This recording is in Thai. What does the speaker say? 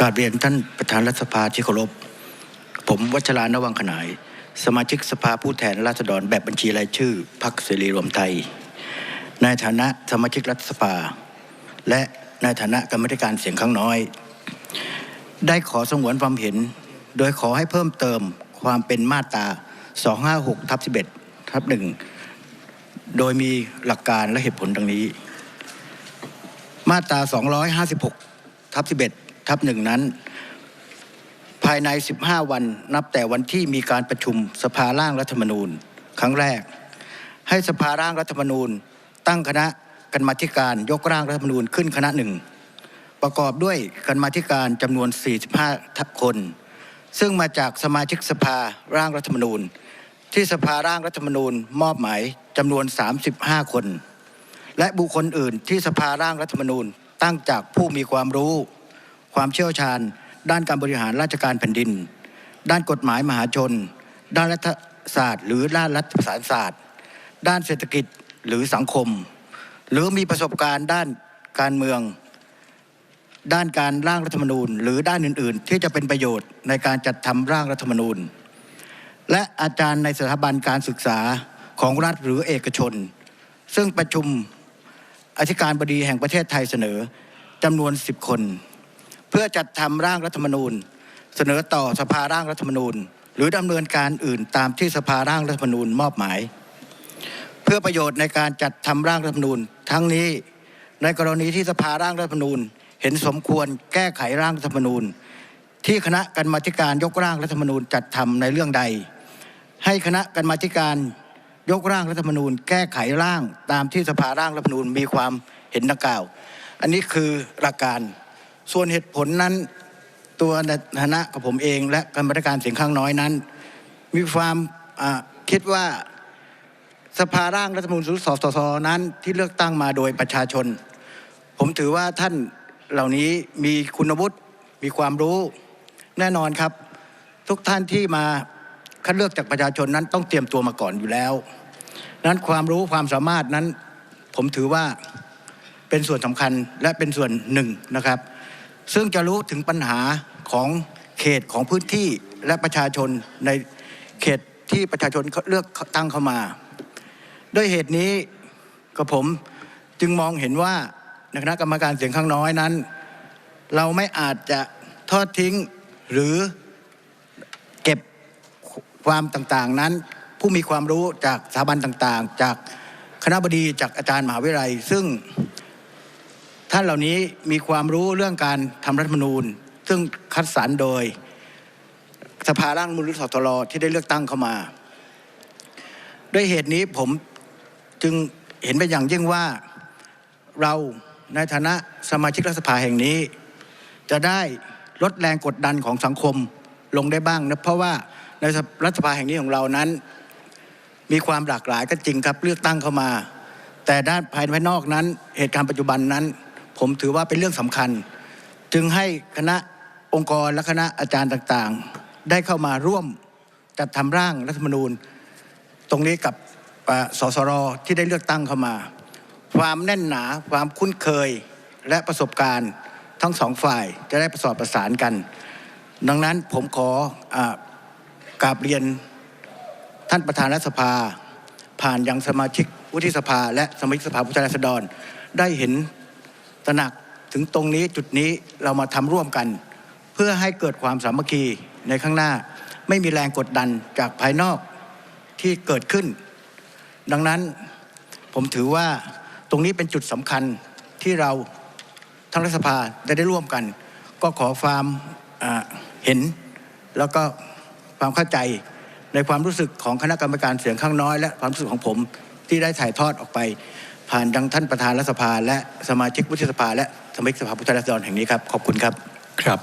กาบเรียนท่านประธานรัฐสภาที่เคารพ ผมวัชรานวังขนาย สมาชิกสภาผู้แทนราษฎรแบบบัญชีรายชื่อพรรคเสรีรวมไทย ในฐานะสมาชิกรัฐสภา และในฐานะกรรมธิการเสียงข้างน้อย ได้ขอสงวนความเห็น โดยขอให้เพิ่มเติมความเป็นมาตรา 256ทับ11ทับ1โดยมีหลักการและเหตุผลดังนี้ มาตรา 256ทับ11 ทับ1นั้น ภายใน 15 วันนับแต่วันที่มีการประชุมสภาร่างรัฐธรรมนูญ ครั้งแรก ให้สภาร่างรัฐธรรมนูญ ตั้งคณะกรรมาธิการยกร่างรัฐธรรมนูญขึ้นคณะหนึ่งประกอบด้วยกรรมาธิการจำนวน 45คน ซึ่งมาจากสมาชิกสภาร่างรัฐธรรมนูญ ที่สภาร่างรัฐธรรมนูญมอบหมายจำนวน 35 คน และบุคคลอื่นที่สภาร่างรัฐธรรมนูญตั้งจากผู้มีความรู้ ความเชี่ยวชาญ ด้านการบริหารราชการแผ่นดิน ด้านกฎหมายมหาชน ด้านรัฐศาสตร์ หรือด้านรัฐศาสนศาสตร์ ด้านเศรษฐกิจหรือสังคม หรือมีประสบการณ์ด้านการเมือง ด้านการร่างรัฐธรรมนูญ หรือด้านอื่น ๆ ที่จะเป็นประโยชน์ในการจัดทำร่างรัฐธรรมนูญ และอาจารย์ในสถาบันการศึกษาของรัฐหรือเอกชน ซึ่งประชุมอธิการบดีแห่งประเทศไทยเสนอจำนวน 10 คน เพื่อจัดทำร่างรัฐมนูญ เสนอต่อสภาร่างรัฐมนูญ หรือดำเนินการอื่นตามที่สภาร่างรัฐมนูญมอบหมาย เพื่อประโยชน์ในการจัดทำร่างรัฐมนูญ ทั้งนี้ในกรณีที่สภาร่างรัฐมนูญ เห็นสมควรแก้ไขร่างรัฐมนูญ ที่คณะกรรมาธิการยกร่างรัฐมนูญจัดทำในเรื่องใด ให้คณะกรรมาธิการยกร่างรัฐมนูญ แก้ไขร่างตามที่สภาร่างรัฐมนูญมีความเห็นดังกล่าว อันนี้คือหลักการ ส่วนเหตุผลนั้นตัวในฐานะกับผมเอง และกรรมธิการเสียงข้างน้อยนั้น มีความคิดว่าสภาร่างรัฐมนูญหรือสสสนั้นที่เลือกตั้งมาโดยประชาชน ผมถือว่าท่านเหล่านี้มีคุณวุฒิมีความรู้แน่นอนครับ ทุกท่านที่มาคัดเลือกจากประชาชนนั้นต้องเตรียมตัวมาก่อนอยู่แล้ว นั้นความรู้ความสามารถนั้น ผมถือว่าเป็นส่วนสำคัญและเป็นส่วนหนึ่งนะครับ ซึ่งจะรู้ถึงปัญหาของเขตของพื้นที่และประชาชนในเขตที่ประชาชนเลือกตั้งเข้ามา ด้วยเหตุนี้กับผมจึงมองเห็นว่านคณะกรรมการเสียงข้างน้อยนั้น เราไม่อาจจะทอดทิ้งหรือเก็บความต่างๆนั้น ผู้มีความรู้จากสถาบันต่างๆ จากคณะบดีจากอาจารย์มหาวิทยาลัย ซึ่งานเหล่านี้มีความรู้เรื่องการทำรัฐมนูญ ซึ่งคัดสรรโดย สภาร่างรัฐธรรมนูญหรือสตรที่ได้เลือกตั้งเข้ามา ด้วยเหตุนี้ผมจึงเห็นเป็นอย่างยิ่งว่าเราในฐานะสมาชิกรัฐสภาแห่งนี้ จะได้ลดแรงกดดันของสังคมลงได้บ้างนะเพราะว่าในรัฐสภาแห่งนี้ของเรานั้น มีความหลากหลายก็จริงครับเลือกตั้งเข้ามา แต่ด้านภายในภายนอกนั้น เหตุการณ์ปัจจุบันนั้น ผมถือว่าเป็นเรื่องสำคัญ จึงให้คณะองค์กรและคณะอาจารย์ต่างๆ ได้เข้ามาร่วมจัดทำร่างรัฐธรรมนูญ ตรงนี้กับสสรที่ได้เลือกตั้งเข้ามา ความแน่นหนาความคุ้นเคยและประสบการณ์ทั้งสองฝ่ายจะได้ประสอบประสานกัน ดังนั้นผมขออกราบเรียนท่านประธานรัฐสภา ผ่านยังสมาชิกวุฒิสภา และสมาชิกสภาผู้แทนราษฎรได้เห็น ตระหนักถึงตรงนี้จุดนี้เรามาทำร่วมกัน เพื่อให้เกิดความสามัคคีในข้างหน้า ไม่มีแรงกดดันจากภายนอกที่เกิดขึ้น ดังนั้นผมถือว่าตรงนี้เป็นจุดสำคัญที่เราทั้งรัฐสภาได้ได้ร่วมกัน ก็ขอความเห็น แล้วก็ความเข้าใจในความรู้สึกของคณะกรรมการเสียงข้างน้อย และความรู้สึกของผมที่ได้ถ่ายทอดออกไป ผ่านดังท่านประธานรัฐสภาและสมาชิกวุฒิสภาและสมาชิกสภาผู้แทนราษฎรแห่งนี้ครับขอบคุณครับครับ